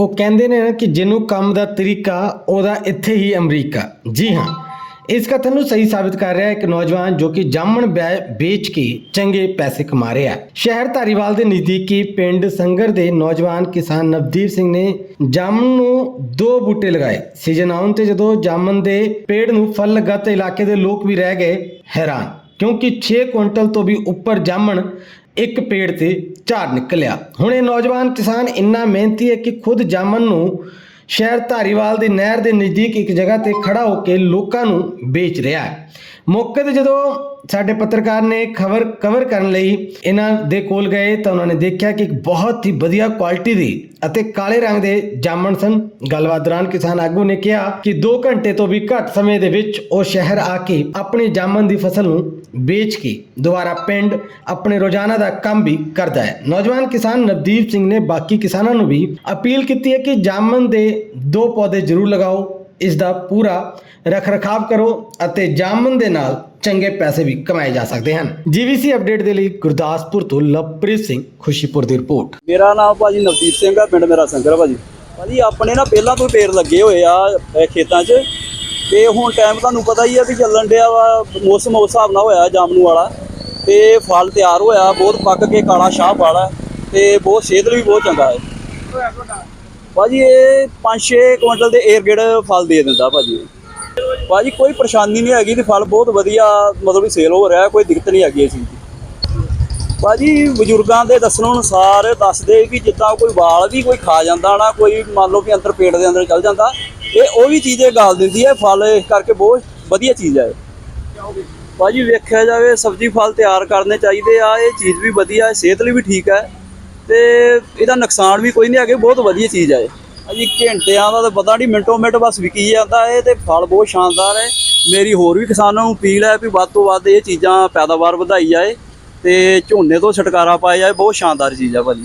ਉਹ ਕਹਿੰਦੇ ਨੇ ਕਿ ਜਿਹਨੂੰ ਕੰਮ ਦਾ ਤਰੀਕਾ, ਉਹਦਾ ਇੱਥੇ ਹੀ ਅਮਰੀਕਾ। ਜੀ ਹਾਂ, ਇਸ ਕਥਨ ਨੂੰ ਸਹੀ ਸਾਬਿਤ ਕਰ ਰਿਹਾ ਹੈ ਇੱਕ ਨੌਜਵਾਨ ਜੋ ਕਿ ਜਾਮਣ ਵੇਚ ਕੇ ਚੰਗੇ ਪੈਸੇ ਕਮਾ ਰਿਹਾ ਹੈ। ਸ਼ਹਿਰ ਧਾਰੀਵਾਲ ਦੇ ਨਜ਼ਦੀਕੀ ਪਿੰਡ ਸੰਗਰ ਦੇ ਨੌਜਵਾਨ ਕਿਸਾਨ ਨਵਦੀਪ ਸਿੰਘ ਨੇ ਜਾਮਣ ਨੂੰ ਦੋ ਬੂਟੇ ਲਗਾਏ। ਸੀਜ਼ਨ ਆਉਣ ਤੇ ਜਦੋਂ ਜਾਮਣ ਦੇ ਪੇੜ ਨੂੰ ਫਲ ਲੱਗਾ ਤਾਂ ਇਲਾਕੇ ਦੇ ਲੋਕ ਵੀ ਰਹਿ ਗਏ ਹੈਰਾਨ। ਕਿਉਂਕਿ 6 ਕੁਇੰਟਲ ਤੋਂ ਵੀ ਉੱਪਰ ਜਾਮਣ ਇੱਕ ਪੇੜ ਤੇ ਝਾੜ ਨਿਕਲਿਆ। ਹੁਣ ਇਹ ਨੌਜਵਾਨ ਕਿਸਾਨ ਇੰਨਾ ਮਿਹਨਤੀ ਹੈ ਕਿ ਖੁਦ ਜਾਮਨ ਨੂੰ ਸ਼ਹਿਰ ਧਾਰੀਵਾਲ ਦੀ ਨਹਿਰ ਦੇ ਨਜ਼ਦੀਕ ਇੱਕ ਜਗ੍ਹਾ ਤੇ ਖੜਾ ਹੋ ਕੇ ਲੋਕਾਂ ਨੂੰ ਵੇਚ ਰਿਹਾ ਹੈ। ਮੌਕੇ ਤੇ ਜਦੋਂ ਸਾਡੇ ਪੱਤਰਕਾਰ ਨੇ ਖਬਰ ਕਵਰ ਕਰਨ ਲਈ ਇਹਨਾਂ ਦੇ ਕੋਲ ਗਏ ਤਾਂ ਉਹਨਾਂ ਨੇ ਦੇਖਿਆ ਕਿ ਇੱਕ ਬਹੁਤ ਹੀ ਵਧੀਆ ਕੁਆਲਿਟੀ ਦੀ ਅਤੇ ਕਾਲੇ ਰੰਗ ਦੇ ਜਾਮਣ ਸਨ। ਗੱਲਬਾਤ ਦੌਰਾਨ ਕਿਸਾਨ ਆਗੂ ਨੇ ਕਿਹਾ ਕਿ 2 ਘੰਟੇ ਤੋਂ ਵੀ ਘੱਟ ਸਮੇਂ ਦੇ ਵਿੱਚ ਉਹ ਸ਼ਹਿਰ ਆ ਕੇ ਆਪਣੀ ਜਾਮਣ ਦੀ ਫਸਲ ਨੂੰ ਵੇਚ ਕੇ ਦੁਬਾਰਾ ਪਿੰਡ ਆਪਣੇ ਰੋਜ਼ਾਨਾ ਦਾ ਕੰਮ ਵੀ ਕਰਦਾ ਹੈ। ਨੌਜਵਾਨ ਕਿਸਾਨ ਨਵਦੀਪ ਸਿੰਘ ਨੇ ਬਾਕੀ ਕਿਸਾਨਾਂ ਨੂੰ ਵੀ ਅਪੀਲ ਕੀਤੀ ਹੈ ਕਿ ਜਾਮਣ ਦੇ ਦੋ ਪੌਦੇ ਜ਼ਰੂਰ ਲਗਾਓ। ਇਸ ਦਾ ਪੂਰਾ ਰੱਖ-ਰਖਾਵ ਕਰੋ ਅਤੇ ਜਾਮਨ ਦੇ ਨਾਲ ਚੰਗੇ ਪੈਸੇ ਵੀ ਕਮਾਏ ਜਾ ਸਕਦੇ ਹਨ। ਜੀਵੀਸੀ ਅਪਡੇਟ ਦੇ ਲਈ ਗੁਰਦਾਸਪੁਰ ਤੋਂ ਲਵਪ੍ਰੀਤ ਸਿੰਘ, ਖੁਸ਼ੀਪੁਰ ਦੀ ਰਿਪੋਰਟ। ਮੇਰਾ ਨਾਮ ਭਾਜੀ ਨਵਦੀਪ ਸਿੰਘ ਆ, ਪਿੰਡ ਮੇਰਾ ਸੰਗਰ ਭਾਜੀ। ਭਾਜੀ, ਆਪਣੇ ਨਾ ਪਹਿਲਾਂ ਤੋਂ ਪੇੜ ਲੱਗੇ ਹੋਏ ਆ, ਇਹ ਖੇਤਾਂ 'ਚ। ਤੇ ਹੁਣ ਟਾਈਮ ਤੁਹਾਨੂੰ ਪਤਾ ਹੀ ਆ ਵੀ ਚੱਲਣ ਡਿਆ ਵਾ, ਮੌਸਮ ਉਸ ਹਿਸਾਬ ਨਾਲ ਹੋਇਆ ਜਾਮਨੂ ਵਾਲਾ। ਤੇ ਫਲ ਤਿਆਰ ਹੋਇਆ, ਬਹੁਤ ਪੱਕ ਕੇ ਕਾਲਾ ਸ਼ਾਹ ਵਾਲਾ ਤੇ ਬਹੁਤ ਸਿਹਤ ਲਈ ਵੀ ਬਹੁਤ ਚੰਗਾ ਹੈ। ਭਾਜੀ, ਇਹ 5-6 ਕੁਇੰਟਲ ਦੇ ਏਅਰਗੇਡ ਫਲ ਦੇ ਦਿੰਦਾ ਭਾਜੀ। ਭਾਜੀ, ਕੋਈ ਪਰੇਸ਼ਾਨੀ ਨਹੀਂ ਹੈਗੀ ਤੇ ਫਲ ਬਹੁਤ ਵਧੀਆ, ਮਤਲਬ ਕਿ ਸੇਲ ਹੋ ਰਿਹਾ, ਕੋਈ ਦਿੱਕਤ ਨਹੀਂ ਹੈਗੀ ਇਸ ਚੀਜ਼ ਦੀ। ਭਾਜੀ, ਬਜ਼ੁਰਗਾਂ ਦੇ ਦੱਸਣ ਅਨੁਸਾਰ ਦੱਸਦੇ ਕਿ ਜਿੱਦਾਂ ਕੋਈ ਵਾਲ ਵੀ ਕੋਈ ਖਾ ਜਾਂਦਾ ਨਾ, ਕੋਈ ਮੰਨ ਲਓ ਕਿ ਅੰਦਰ ਪੇਟ ਦੇ ਅੰਦਰ ਚਲ ਜਾਂਦਾ, ਇਹ ਉਹ ਵੀ ਚੀਜ਼ ਇਹ ਗਾਲ ਦਿੰਦੀ ਹੈ, ਫਲ ਇਸ ਕਰਕੇ ਬਹੁਤ ਵਧੀਆ ਚੀਜ਼ ਹੈ। ਇਹ। ਭਾਜੀ, ਵੇਖਿਆ ਜਾਵੇ, ਸਬਜ਼ੀ ਫਲ ਤਿਆਰ ਕਰਨੇ ਚਾਹੀਦੇ ਆ, ਇਹ ਚੀਜ਼ ਵੀ ਵਧੀਆ ਹੈ ਸਿਹਤ ਲਈ ਵੀ ਠੀਕ ਹੈ। ਤੇ ਇਹਦਾ ਨੁਕਸਾਨ ਵੀ ਕੋਈ ਨਹੀਂ ਹੈਗੇ, ਬਹੁਤ ਵਧੀਆ ਚੀਜ਼ ਹੈ ਇਹ। ਭਾਜੀ ਘੰਟਿਆਂ ਦਾ ਤਾਂ ਪਤਾ ਨਹੀਂ, ਮਿੰਟੋ ਮਿੰਟ ਬਸ ਵਿਕੀ ਜਾਂਦਾ ਹੈ ਤੇ ਫਲ ਬਹੁਤ ਸ਼ਾਨਦਾਰ ਹੈ ਮੇਰੀ ਹੋਰ ਵੀ ਕਿਸਾਨਾਂ ਨੂੰ ਅਪੀਲ ਹੈ ਵੀ ਵੱਧ ਤੋਂ ਵੱਧ ਇਹ ਚੀਜ਼ਾਂ ਪੈਦਾਵਾਰ ਵਧਾਈ ਜਾਏ ਤੇ ਝੋਨੇ ਤੋਂ ਛੁਟਕਾਰਾ ਪਾਇਆ ਜਾਏ, ਬਹੁਤ ਸ਼ਾਨਦਾਰ ਚੀਜ਼ ਹੈ ਭਾਜੀ